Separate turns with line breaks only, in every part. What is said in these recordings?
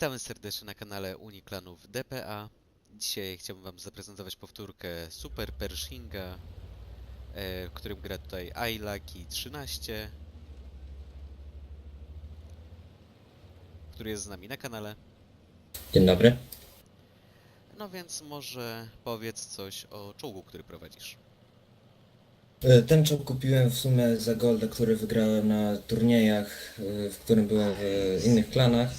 serdecznie na kanale Uniklanów DPA. Dzisiaj chciałbym Wam zaprezentować powtórkę Super Pershinga, e, w którym gra tutaj Ailaki 13, który jest z nami na kanale.
Dzień dobry.
No więc może powiedz coś o czołgu, który prowadzisz.
E, Ten czołg kupiłem w sumie za golda, który wygrałem na turniejach, e, w którym byłem w innych klanach.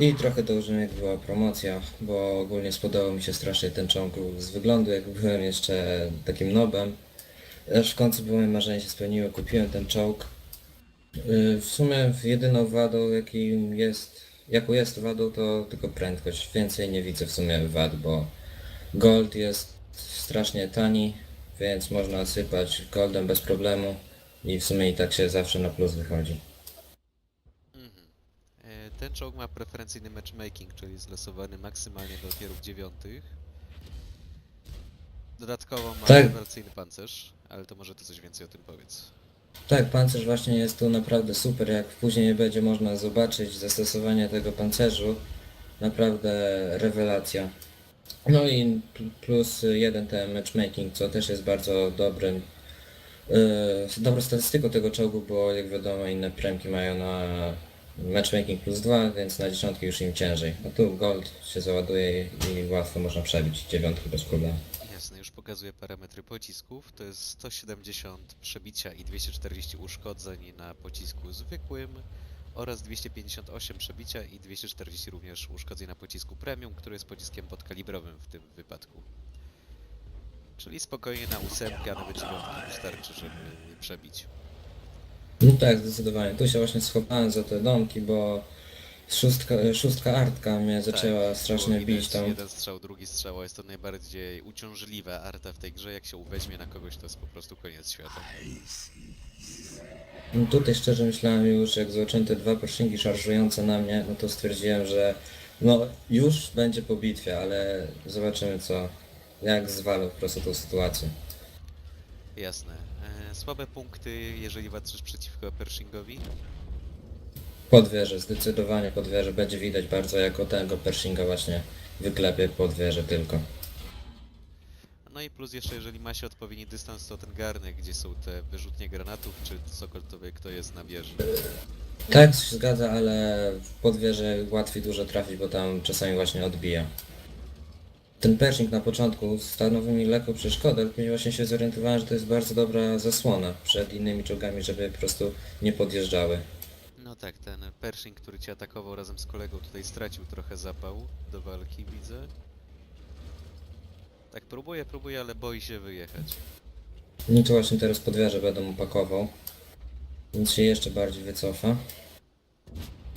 I trochę dołożyłem jak była promocja, bo ogólnie spodobał mi się strasznie ten czołg z wyglądu, jak byłem jeszcze takim nobem. Aż w końcu moje marzenie się spełniło, kupiłem ten czołg. E, W sumie jedyną wadą jakim jest, jaką jest wadą to tylko prędkość. Więcej nie widzę w sumie wad, bo gold jest strasznie tani, więc można sypać goldem bez problemu i w sumie i tak się zawsze na plus wychodzi.
E, Ten czołg ma preferencyjny matchmaking, czyli jest losowany maksymalnie do tierów dziewiątych. Dodatkowo ma
Tak.
rewelacyjny pancerz, ale to może Ty coś więcej o tym powiedz.
Tak, pancerz właśnie jest tu naprawdę super, jak później będzie można zobaczyć zastosowanie tego pancerzu, naprawdę rewelacja. No i pl- plus jeden ten matchmaking, co też jest bardzo dobrym, yy, dobrą statystyką tego czołgu, bo jak wiadomo inne premki mają na matchmaking plus 2, więc na dziesiątki już im ciężej. A tu gold się załaduje i łatwo można przebić dziewiątki bez problemu.
Jasne, już pokazuję parametry pocisków. To jest 170 przebicia i 240 uszkodzeń na pocisku zwykłym oraz 258 przebicia i 240 również uszkodzeń na pocisku premium, który jest pociskiem podkalibrowym w tym wypadku. Czyli spokojnie na ósemkę, a nawet dziewiątkę wystarczy, żeby przebić.
No tak, zdecydowanie. Tu się właśnie schowałem za te domki, bo szóstka, szóstka artka mnie zaczęła
Tak,
strasznie
było
bić
widać
tam.
Jeden strzał, drugi strzał, jest to najbardziej uciążliwa arta w tej grze. Jak się uweźmie na kogoś, to jest po prostu koniec świata.
No tutaj szczerze myślałem już, jak zobaczyłem te dwa poszynki szarżujące na mnie, no to stwierdziłem, że no już będzie po bitwie, ale zobaczymy co, jak zwalę po prostu tą sytuację.
Jasne. Słabe punkty, jeżeli walczysz przeciwko Pershingowi.
Pod wieżę, zdecydowanie pod wieżę, będzie widać bardzo jako tego Pershinga właśnie wyklepie pod wieżę tylko.
No i plus jeszcze, jeżeli ma się odpowiedni dystans, to ten garnek, gdzie są te wyrzutnie granatów, czy cokolwiek kto jest na wieży.
Tak, się zgadza, ale pod wieżę łatwiej dużo trafić, bo tam czasami właśnie odbija. Ten Pershing na początku stanowił mi lekką przeszkodę, ale później właśnie się zorientowałem, że to jest bardzo dobra zasłona przed innymi czołgami, żeby po prostu nie podjeżdżały.
No tak, ten Pershing, który cię atakował razem z kolegą, tutaj stracił trochę zapał do walki, widzę. Tak, próbuje, próbuje, ale boi się wyjechać.
No to właśnie teraz pod wieżę będę mu pakował. Więc się jeszcze bardziej wycofa.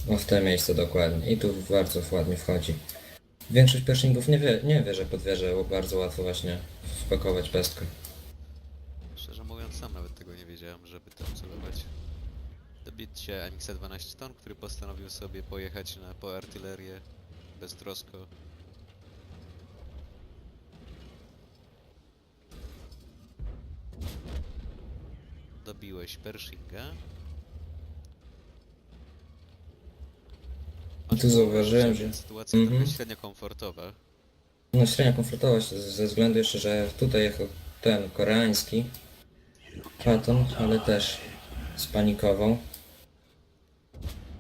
O, w te miejsce dokładnie. I tu bardzo ładnie wchodzi. Większość Pershingów nie wie, nie wie, że pod wieżę bardzo łatwo właśnie wpakować pestkę.
Szczerze mówiąc, sam nawet tego nie wiedziałem, żeby tam celować. Dobicie Anixa 12 ton, który postanowił sobie pojechać na po artylerię beztrosko. Dobiłeś Pershinga.
I tu zauważyłem, że-
Sytuacja
Mhm.
trochę średnio komfortowa.
No średnia komfortowa się ze względu jeszcze, że tutaj jechał ten koreański Paton, ale też spanikował.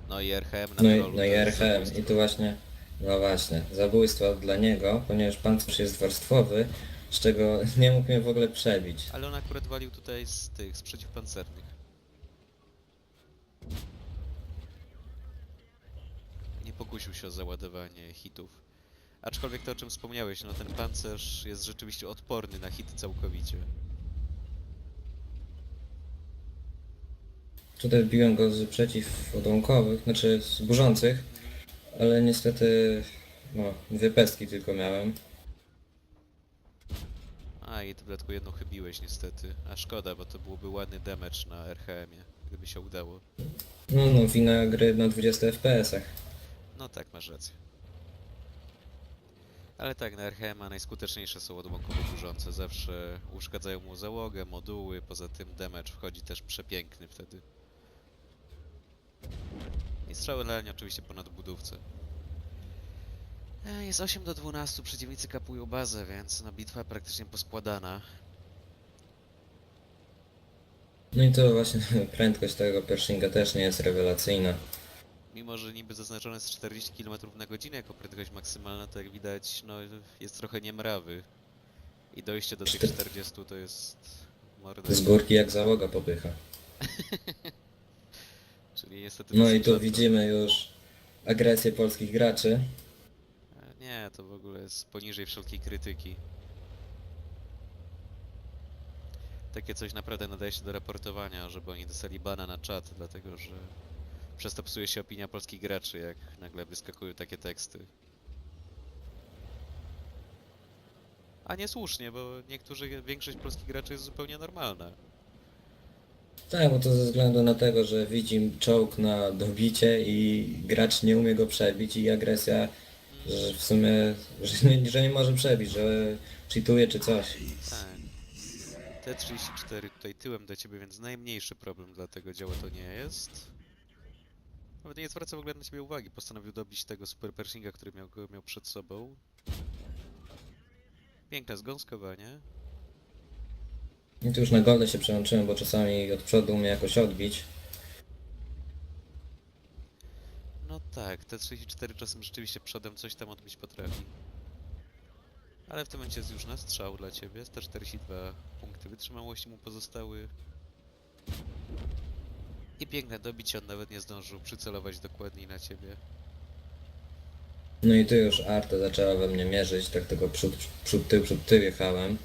No i RHM na
No i, no
to
i RHM i tu właśnie, no właśnie, zabójstwo dla niego, ponieważ pancerz jest warstwowy, z czego nie mógł mnie w ogóle przebić.
Ale on akurat walił tutaj z tych, z przeciwpancernych. Nie pokusił się o załadowanie hitów. Aczkolwiek to o czym wspomniałeś, no ten pancerz jest rzeczywiście odporny na hity całkowicie.
Tutaj wbiłem go z przeciwodłamkowych, znaczy z burzących, ale niestety, no, dwie pestki tylko miałem.
A i w dodatku jedną chybiłeś niestety. A szkoda, bo to byłoby ładny damage na RHM-ie, gdyby się udało.
No, no, wina gry na 20 FPS-ach.
No tak, masz rację. Ale tak, na RHM-a najskuteczniejsze są odłamkowe burzące. Zawsze uszkadzają mu załogę, moduły, poza tym damage wchodzi też przepiękny wtedy. I strzały lelnie oczywiście po nadbudówce. E, Jest 8 do 12, przeciwnicy kapują bazę, więc no bitwa praktycznie poskładana.
No i to właśnie prędkość tego Pershinga też nie jest rewelacyjna.
Mimo, że niby zaznaczone jest 40 km na godzinę jako prędkość maksymalna, to jak widać, no jest trochę niemrawy. I dojście do tych
Czter-
40 to jest mordę.
Z górki jak załoga popycha.
Czyli niestety
No
dosyć
i tu
rzadko.
widzimy już agresję polskich graczy.
E, Nie, to w ogóle jest poniżej wszelkiej krytyki. Takie coś naprawdę nadaje się do raportowania, żeby oni dostali bana na czat, dlatego że przez to psuje się opinia polskich graczy, jak nagle wyskakują takie teksty. A niesłusznie, bo niektórzy, większość polskich graczy jest zupełnie normalna.
Tak, bo to ze względu na tego, że widzi czołg na dobicie i gracz nie umie go przebić i agresja, że w sumie, że nie, że nie może przebić, że cheatuje czy coś.
Tak. T34 tutaj tyłem do ciebie, więc najmniejszy problem dla tego działa to nie jest. Nawet nie zwraca w ogóle na ciebie uwagi. Postanowił dobić tego super Pershinga, który miał miał przed sobą. Piękne zgąskowanie.
I tu już na goldę się przełączyłem, bo czasami od przodu umie jakoś odbić.
No tak, T34 czasem rzeczywiście przodem coś tam odbić potrafi. Ale w tym momencie jest już na strzał dla ciebie. 142 punkty wytrzymałości mu pozostały. I piękne dobicie, on nawet nie zdążył przycelować dokładniej na ciebie.
No i tu już Arta zaczęła we mnie mierzyć, tak tylko przód, przód, tył, przód, tył jechałem.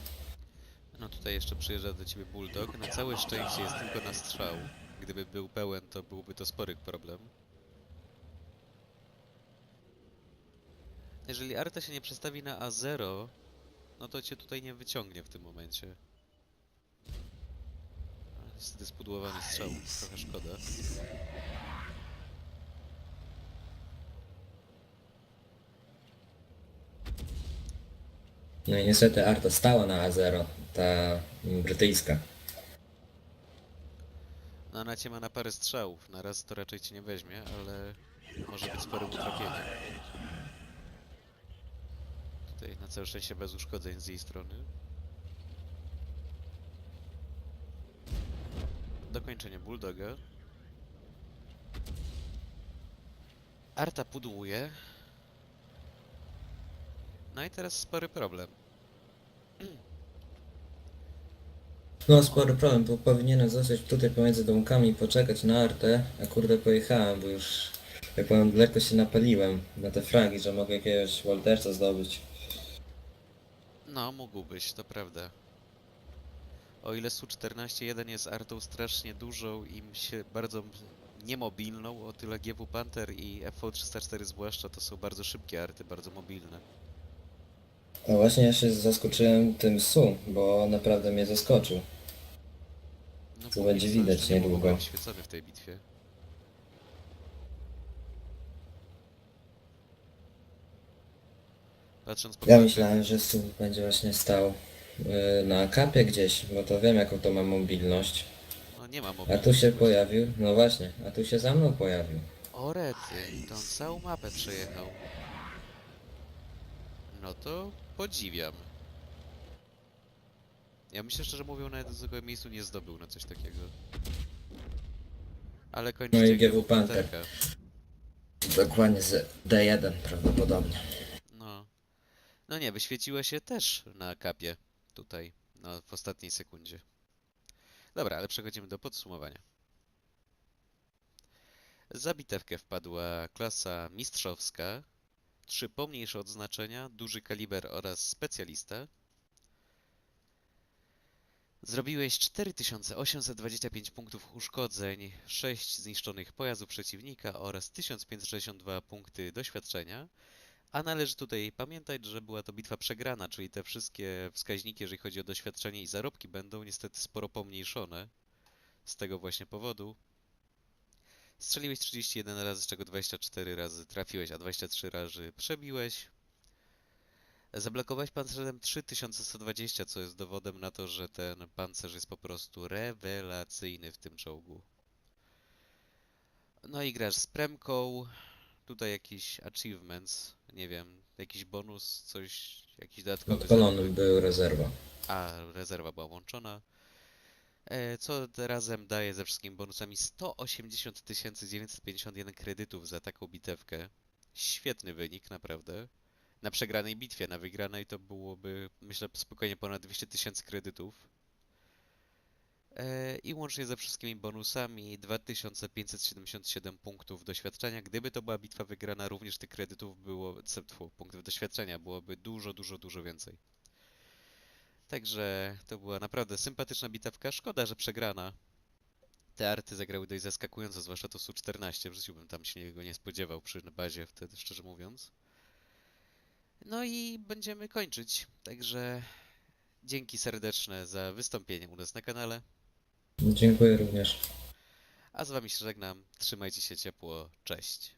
No tutaj jeszcze przyjeżdża do ciebie Bulldog. Na całe szczęście jest tylko na strzał. Gdyby był pełen, to byłby to spory problem. Jeżeli Arta się nie przestawi na A0, no to cię tutaj nie wyciągnie w tym momencie. Spudłowany strzał, trochę szkoda.
No i niestety Arta stała na A0, ta brytyjska.
No ona cię ma na parę strzałów, na raz to raczej cię nie weźmie, ale może być sporym utrapieniem. Tutaj na całe szczęście bez uszkodzeń z jej strony. Dokończenie Bulldoga. Arta pudłuje. No i teraz spory problem.
No spory problem, bo powinienem zostać tutaj pomiędzy domkami i poczekać na Artę, a kurde pojechałem, bo już, jak powiem, lekko się napaliłem na te fragi, że mogę jakiegoś Waltersa zdobyć.
No, mógłbyś, to prawda. O ile Su-14-1 jest artą strasznie dużą i się bardzo niemobilną, o tyle GW Panther i FV-304 zwłaszcza to są bardzo szybkie arty, bardzo mobilne.
No właśnie ja się zaskoczyłem tym Su, bo naprawdę mnie zaskoczył.
No, póki
będzie
co
widać niedługo.
Świecony w tej bitwie. Patrząc po
Ja myślałem, że Su będzie właśnie stał yy, na kapie gdzieś, bo to wiem jaką to ma mobilność.
No nie ma
A
mobilności.
tu się pojawił, no właśnie, a tu się za mną pojawił.
O rety, to on całą mapę przejechał. No to podziwiam. Ja myślę, szczerze mówiąc, nawet z tego miejscu nie zdobył na coś takiego. Ale kończycie
No i GW
Panterka.
Dokładnie z D1 prawdopodobnie.
No. No nie, wyświeciła się też na kapie tutaj, no, w ostatniej sekundzie. Dobra, ale przechodzimy do podsumowania. Za bitewkę wpadła klasa mistrzowska, trzy pomniejsze odznaczenia, duży kaliber oraz specjalista. Zrobiłeś 4825 punktów uszkodzeń, 6 zniszczonych pojazdów przeciwnika oraz 1562 punkty doświadczenia. A należy tutaj pamiętać, że była to bitwa przegrana, czyli te wszystkie wskaźniki, jeżeli chodzi o doświadczenie i zarobki, będą niestety sporo pomniejszone z tego właśnie powodu. Strzeliłeś 31 razy, z czego 24 razy trafiłeś, a 23 razy przebiłeś. Zablokowałeś pancerzem 3120, co jest dowodem na to, że ten pancerz jest po prostu rewelacyjny w tym czołgu. No i grasz z premką, tutaj jakiś achievements, nie wiem, jakiś bonus, coś, jakiś dodatkowy.
Odpalony
zawód.
był rezerwa.
A, rezerwa była włączona. E, co razem daje ze wszystkimi bonusami 180 951 kredytów za taką bitewkę. Świetny wynik, naprawdę. Na przegranej bitwie, na wygranej to byłoby, myślę, spokojnie ponad 200 tysięcy kredytów. E, I łącznie ze wszystkimi bonusami 2577 punktów doświadczenia. Gdyby to była bitwa wygrana, również tych kredytów było, tfu, punktów doświadczenia byłoby dużo, dużo, dużo więcej. Także to była naprawdę sympatyczna bitewka. Szkoda, że przegrana. Te arty zagrały dość zaskakująco, zwłaszcza to Su-14. W życiu bym tam się niego nie spodziewał przy bazie wtedy, szczerze mówiąc. No i będziemy kończyć. Także dzięki serdeczne za wystąpienie u nas na kanale.
Dziękuję również.
A z wami się żegnam. Trzymajcie się ciepło. Cześć.